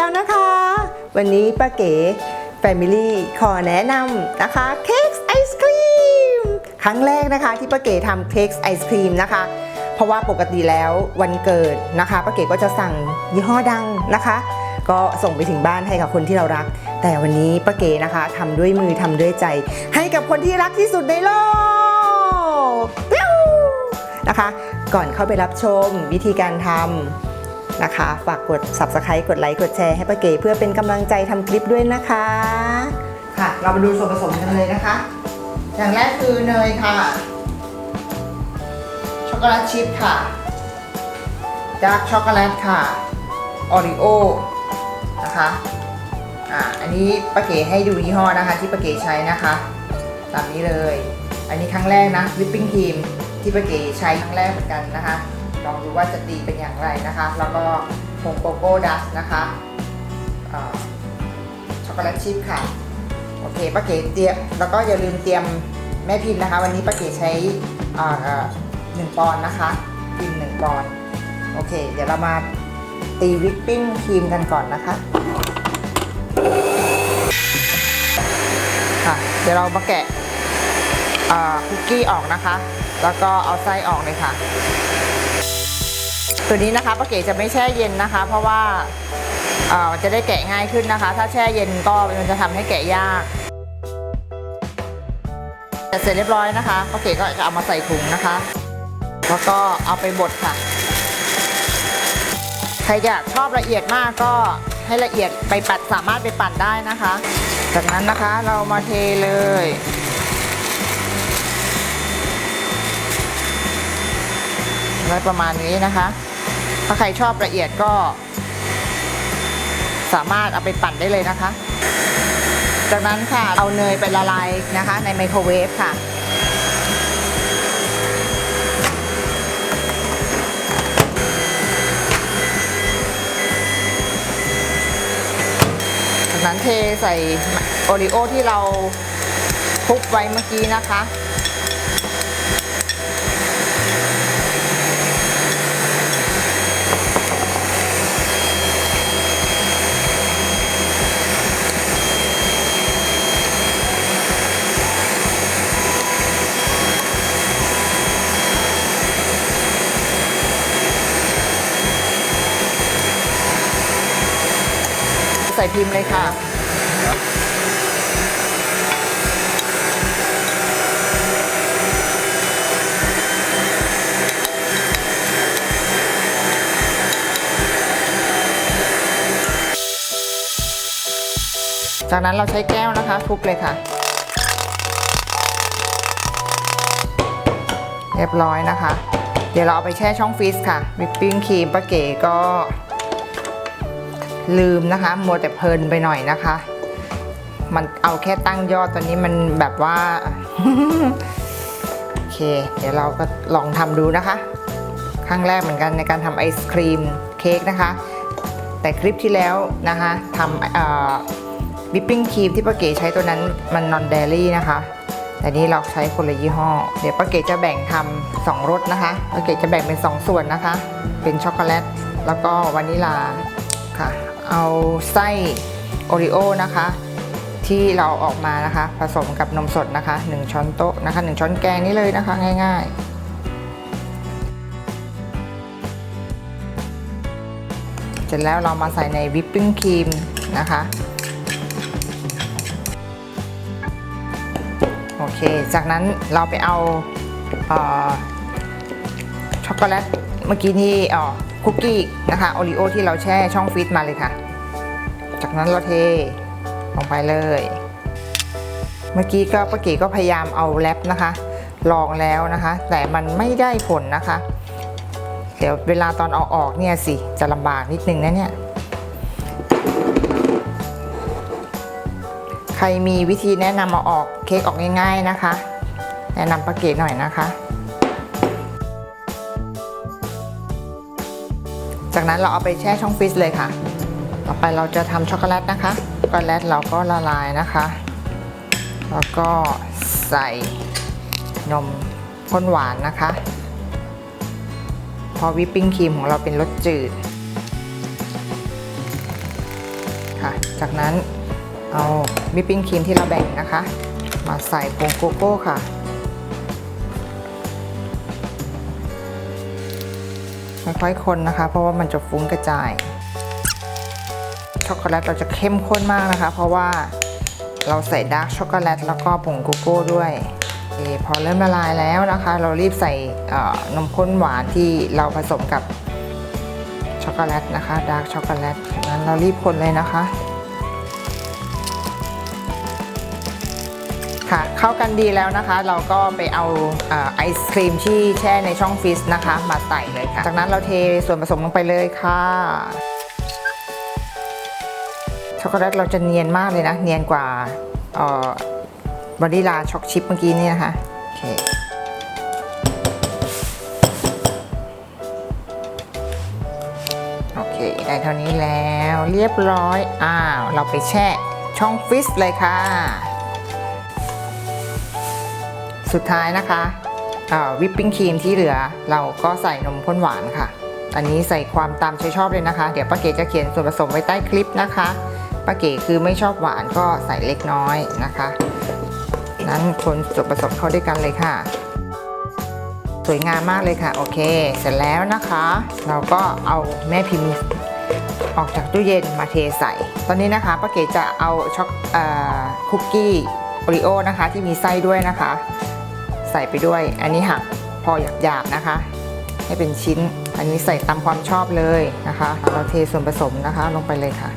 แล้วนะคะ วันนี้ป้าเก๋ Family ขอแนะนำนะคะเค้กไอศครีมครั้งแรกนะคะที่ป้าเก๋ทำเค้กไอศครีมนะคะ เพราะว่าปกติแล้ววันเกิดนะคะป้าเก๋ก็จะสั่งยี่ห้อดังนะคะ ก็ส่งไปถึงบ้านให้กับคนที่เรารัก แต่วันนี้ป้าเก๋นะคะทำด้วยมือทำด้วยใจ ให้กับคนที่รักที่สุดในโลกนะคะ ก่อนเข้าไปรับชมวิธีการทำ นะคะ ฝากกด subscribe กดไลค์กดแชร์ให้ป้าเก๋เพื่อเป็นกำลังใจทำคลิปด้วยนะคะ ค่ะ เรามาดูส่วนผสมกันเลยนะคะ อย่างแรกคือเนยค่ะ ช็อกโกแลตชิพค่ะดาร์กช็อกโกแลตค่ะออริโอนะคะอ่าอันนี้ป้าเก๋ให้ดูยี่ห้อนะคะ ที่ป้าเก๋ใช้นะคะตามนี้เลย อันนี้ครั้งแรกนะวิปปิ้งครีมที่ป้าเก๋ใช้ครั้งแรกเหมือนกันนะคะ องดูว่าจะตีเป็นอย่างไรนะคะ แล้วก็ผงโกโก้ดัสนะคะช็อกโกแลตชิพค่ะ โอเคป้าเก๋เตรียมแล้วก็อย่าลืมเตรียมแม่พิมพ์นะคะ วันนี้ป้าเก๋ใช้หนึ่งปอนด์นะคะพิมพ์หนึ่งปอนด์โอเค เดี๋ยวเรามาตีวิปปิ้งครีมกันก่อนนะคะค่ะเดี๋ยวเรามาแกะคุกกี้ออกนะคะ แล้วก็เอาไส้ออกเลยค่ะ ตัวนี้นะคะป้าเก๋จะไม่แช่เย็นนะคะ เพราะว่าจะได้แกะง่ายขึ้นนะคะ ถ้าแช่เย็นก็มันจะทำให้แกะยากแต่เสร็จเรียบร้อยนะคะป้าเก๋ก็จะเอามาใส่ถุงนะคะ แล้วก็เอาไปบดค่ะ ใครอยากชอบละเอียดมากก็ให้ละเอียดไปปัดสามารถไปปั่นได้นะคะ จากนั้นนะคะเรามาเทเลยไว้ประมาณนี้นะคะ ถ้าใครชอบละเอียดก็ สามารถเอาไปปั่นได้เลยนะคะ จากนั้นค่ะเอาเนยไปละลายนะคะ ในไมโครเวฟค่ะจากนั้นเทใส่โอริโอที่เราคลุกไว้เมื่อกี้นะคะ ส่พิมพ์เลยค่ะ จากนั้นเราใช้แก้วนะคะ ทุบเลยค่ะ เรียบร้อยนะคะ เดี๋ยวเราเอาไปแช่ช่องฟรีซค่ะวิปปิ้งครีมป้าเก๋ก็ ลืมนะคะ มัวแต่เพลินไปหน่อยนะคะ มันเอาแค่ตั้งยอดตอนนี้มันแบบว่า โอเค เดี๋ยวเราก็ลองทำดูนะคะ ครั้งแรกเหมือนกันในการทำไอศครีมเค้กนะคะ แต่คลิปที่แล้วนะคะทำวิปปิ้งครีมที่ป้าเก๋ใช้ตัวนั้นมันนอนเดลี่นะคะแต่นี้เราใช้คนละยี่ห้อ เดี๋ยวป้าเก๋จะแบ่งทำสองรสนะคะป้าเก๋จะแบ่งเป็นสองส่วนนะคะ เป็นช็อกโกแลต แล้วก็วานิลา ค่ะ เอาไส้โอริโอนะคะ ที่เราออกมานะคะ ผสมกับนมสดนะคะ 1 ช้อนโต๊ะนะคะ 1 ช้อนแกงนี่เลยนะคะ ง่ายๆ เสร็จแล้วเรามาใส่ในวิปปิ้งครีมนะคะโอเค จากนั้นเราไปเอาเออช็อกโกแลตเมื่อกี้นี่อ๋อ คุกกี้นะคะโอริโอที่เราแช่ช่องฟรีซมาเลยค่ะ จากนั้นเราเทลงไปเลย เมื่อกี้ก็ป้าเก๋ก็พยายามเอาแรปนะคะ ลองแล้วนะคะ แต่มันไม่ได้ผลนะคะ เดี๋ยวเวลาตอนเอาออกเนี่ยสิจะลำบากนิดนึงนะเนี่ยใครมีวิธีแนะนำมาออกเค้กออกง่าย ๆนะคะ แนะนำป้าเก๋หน่อยนะคะ จากนั้นเราเอาไปแช่ช่องฟรีซเลยค่ะ ต่อไปเราจะทำช็อกโกแลตนะคะ ช็อกโกแลตเราก็ละลายนะคะ แล้วก็ใส่นมข้นหวานนะคะ พอวิปปิ้งครีมของเราเป็นรสจืดค่ะ จากนั้นเอาวิปปิ้งครีมที่เราแบ่งนะคะ มาใส่ผงโกโก้ค่ะ ค่อยๆคนนะคะ เพราะว่ามันจะฟุ้งกระจาย ช็อกโกแลตเราจะเข้มข้นมากนะคะ เพราะว่าเราใส่ดาร์กช็อกโกแลตแล้วก็ผงโกโก้ด้วยอพอเริ่มละลายแล้วนะคะ เรารีบใส่นมข้นหวานที่เราผสมกับช็อกโกแลตนะคะดาร์กช็อกโกแลตงั้นเรารีบคนเลยนะคะ ค่ะเข้ากันดีแล้วนะคะ เราก็ไปเอาอไอศครีมที่แช่ในช่องฟรีซนะคะ มาใส่เลยค่ะ จากนั้นเราเทส่วนผสมลงไปเลยค่ะช็อกโกแลตเราจะเนียนมากเลยนะ เนียนกว่าเอ่อบานิลาช็อกชิปเมื่อกี้นี่นะคะโอเคโอเคได้เท่านี้แล้วเรียบร้อย อ้าว เราไปแช่ช่องฟรีซเลยค่ะ สุดท้ายนะคะวิปปิ้งครีมที่เหลือเราก็ใส่นมข้นหวานค่ะ อันนี้ใส่ความตามใจชอบเลยนะคะ เดี๋ยวป้าเก๋จะเขียนส่วนผสมไว้ใต้คลิปนะคะป้าเก๋คือไม่ชอบหวานก็ใส่เล็กน้อยนะคะ นั้นคนส่วนผสมเข้าด้วยกันเลยค่ะ สวยงามมากเลยค่ะ โอเค เสร็จแล้วนะคะ เราก็เอาแม่พิมพ์ออกจากตู้เย็นมาเทใส่ ตอนนี้นะคะป้าเก๋จะเอาช็อกคุกกี้โอริโอนะคะที่มีไส้ด้วยนะคะ ใส่ไปด้วย อันนี้หักพอหยาบๆนะคะ ให้เป็นชิ้น อันนี้ใส่ตามความชอบเลยนะคะ เราเทส่วนผสมนะคะลงไปเลยค่ะ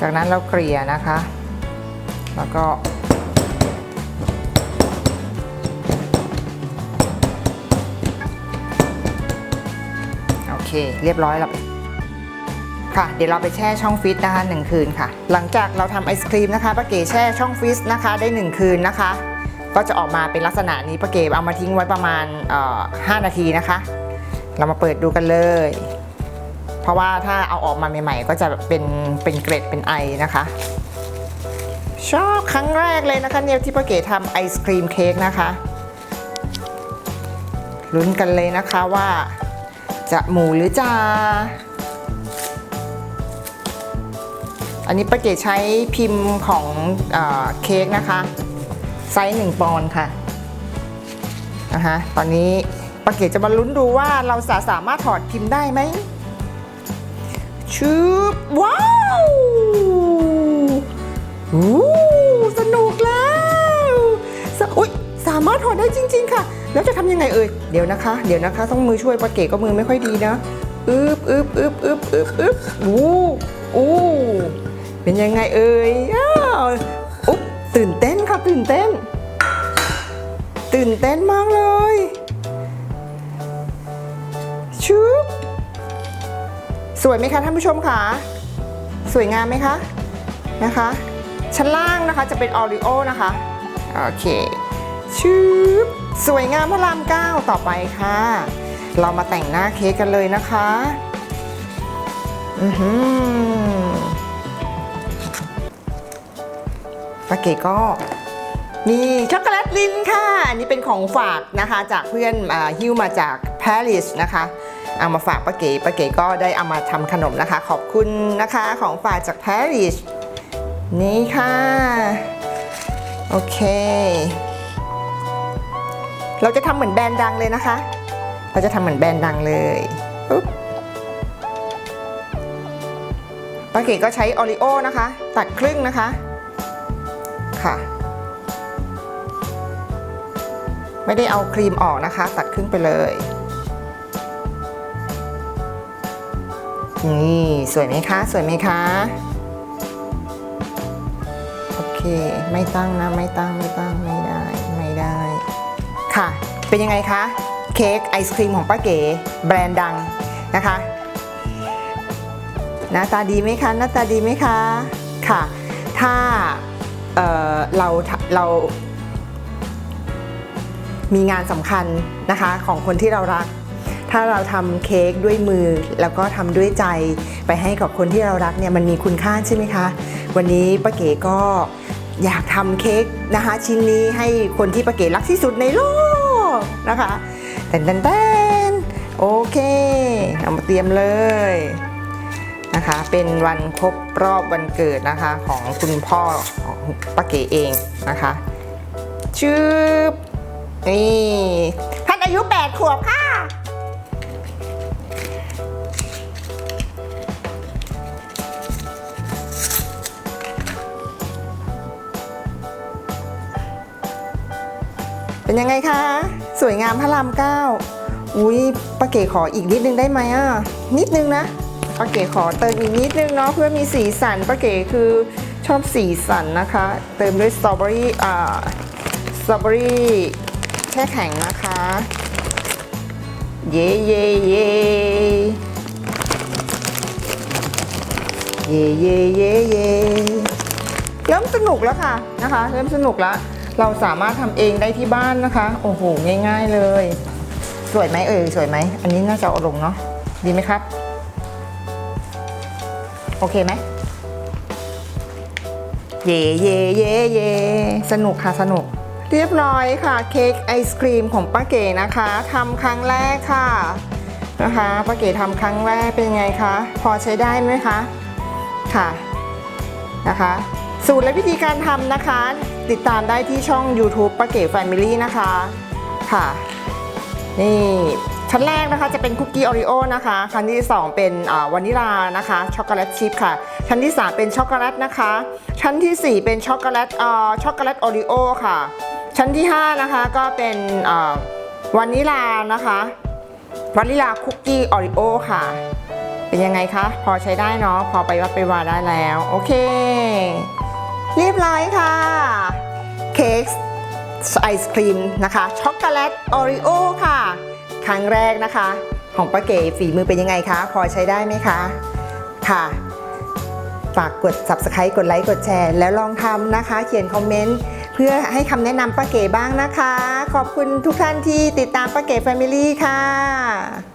จากนั้นเราเกลี่ยนะคะ แล้วก็ โอเค เรียบร้อยแล้ว ค่ะ เดี๋ยวเราไปแช่ช่องฟรีซนะคะหนึ่งคืนค่ะ หลังจากเราทำไอศครีมนะคะป้าเก๋แช่ช่องฟรีซนะคะได้ 1 คืนนะคะ ก็จะออกมาเป็นลักษณะนี้ป้าเก๋เอามาทิ้งไว้ประมาณเอ่อ5นาทีนะคะ เรามาเปิดดูกันเลย เพราะว่าถ้าเอาออกมาใหม่ๆ ก็จะเป็นเป็นเกร็ดเป็นไอนะคะ ชอบครั้งแรกเลยนะคะเนี่ยที่ป้าเก๋ทำไอศครีมเค้กนะคะลุ้นกันเลยนะคะว่าจะหมูหรือจ่า อันนี้ป้าเก๋ใช้พิมพ์ของเอเค้กนะคะ ไซส์หนึ่งปอนด์ค่ะนะคะตอนนี้ป้าเก๋จะมาลุ้นดูว่าเราสาสามารถถอดพิมพ์ได้ไหมชืบว้าวอู้สนุกแล้วสะอุ๊ยสามารถถอดได้จริง ๆ ค่ะ แล้วจะทำยังไงเอ่ยเดี๋ยวนะคะ เดี๋ยวนะคะ ต้องมือช่วยป้าเก๋ก็มือไม่ค่อยดีนะอึบอึบอึบอึบอึบอึบอู้อู้ เป็นยังไงเอ่ยอ้าวอุ๊บตื่นเต้นค่ะตื่นเต้น ตื่นเต้นมากเลยชุบสวยไหมคะท่านผู้ชมคะสวยงามไหมคะนะคะ ชั้นล่างนะคะจะเป็นออริโอนะคะโอเคชุบสวยงามพระรามเก้าต่อไปค่ะ เรามาแต่งหน้าเค้กกันเลยนะคะ อือหือ ป้าเก๋ก็นี่ช็อกโกแลตลินค่ะ อันนี้เป็นของฝากนะคะ จากเพื่อนอฮิ้วมาจากปารีสนะคะ เอามาฝากป้าเก๋ป้าเก๋ก็ได้เอามาทำขนมนะคะ ขอบคุณนะคะของฝากจากปารีสนี่ค่ะ โอเค เราจะทำเหมือนแบรนด์ดังเลยนะคะ เราจะทำเหมือนแบรนด์ดังเลยป้าเก๋ก็ใช้โอริโอนะคะ ตัดครึ่งนะคะ ค่ะ ไม่ได้เอาครีมออกนะคะ ตัดครึ่งไปเลยนี่สวยไหมคะ สวยไหมคะ โอเค ไม่ตั้งนะ ไม่ตั้ง ไม่ตั้ง ไม่ได้ ไม่ได้ ค่ะ เป็นยังไงคะ เค้กไอศครีมของป้าเก๋ แบรนด์ดังนะคะ หน้าตาดีไหมคะ หน้าตาดีไหมคะ ค่ะ ถ้า เเราเรามีงานสำคัญนะคะของคนที่เรารัก ถ้าเราทำเค้กด้วยมือแล้วก็ทำด้วยใจไปให้กับคนที่เรารักเนี่ยมันมีคุณค่าใช่ไหมคะ วันนี้ป้าเก๋ก็อยากทำเค้กนะคะ ชิ้นนี้ให้คนที่ป้าเก๋รักที่สุดในโลกนะคะแตนแตนโอเค เอามาเตรียมเลย นะคะ เป็นวันครบรอบวันเกิดนะคะของคุณพ่อของป้าเก๋เองนะคะชืบนี่ท่านอายุ 8 ขวบค่ะ เป็นยังไงคะ สวยงามพระรามเก้าอุ้ยป้าเก๋ขออีกนิดนึงได้ไหมอะ นิดนึงนะ ป้าเก๋ขอเติมอีกนิดนึงเนาะเพื่อมีสีสันป้าเก๋คือชอบสีสันนะคะ เติมด้วยสตรอเบอรี่อ่าสตรอเบอรี่แช่แข็งนะคะ เย่เย่เย่เย่เย่เย่เย่เริ่มสนุกแล้วค่ะนะคะ เริ่มสนุกแล้ว เราสามารถทำเองได้ที่บ้านนะคะ โอ้โห ง่าย ๆเลย สวยไหมเอ่ยสวยไหม อันนี้น่าจะเอาลงเนาะดีไหมครับ โอเคไหมเย่เย่เย่เย่สนุกค่ะสนุก เรียบร้อยค่ะ เค้กไอศครีมของป้าเก๋นะคะทำครั้งแรกค่ะนะคะป้าเก๋ทำครั้งแรกเป็นไงคะ พอใช้ได้ไหมคะค่ะนะคะ สูตรและวิธีการทำนะคะ ติดตามได้ที่ช่อง YouTube ป้าเก๋ Family นะคะค่ะ นี่ ชั้นแรกนะคะจะเป็นคุกกี้โอริโอนะคะชั้นที่ 2 เป็นวานิลานะคะช็อกโกแลตชิพค่ะ ชั้นที่ 3 เป็นช็อกโกแลตนะคะ ชั้นทีสี่ 4 เป็นช็อกโกแลตช็อกโกแลตโอริโอค่ะ ชั้นที่ 5 นะคะก็เป็นวานิลานะคะวานิลาคุกกี้โอริโอค่ะ เป็นยังไงคะ พอใช้ได้เนาะพอไปวัดไปวาได้แล้ว โอเค เรียบร้อยค่ะเค้กไอศครีมนะคะช็อกโกแลตโอริโอค่ะ ครั้งแรกนะคะ ของป้าเก๋ฝีมือเป็นยังไงคะ พอใช้ได้ไหมคะ ค่ะ ฝากกด subscribe กดไลค์กดแชร์ แล้วลองทำนะคะ เขียนคอมเมนต์เพื่อให้คำแนะนำป้าเก๋บ้างนะคะ ขอบคุณทุกท่านที่ติดตามป้าเก๋ Family ค่ะ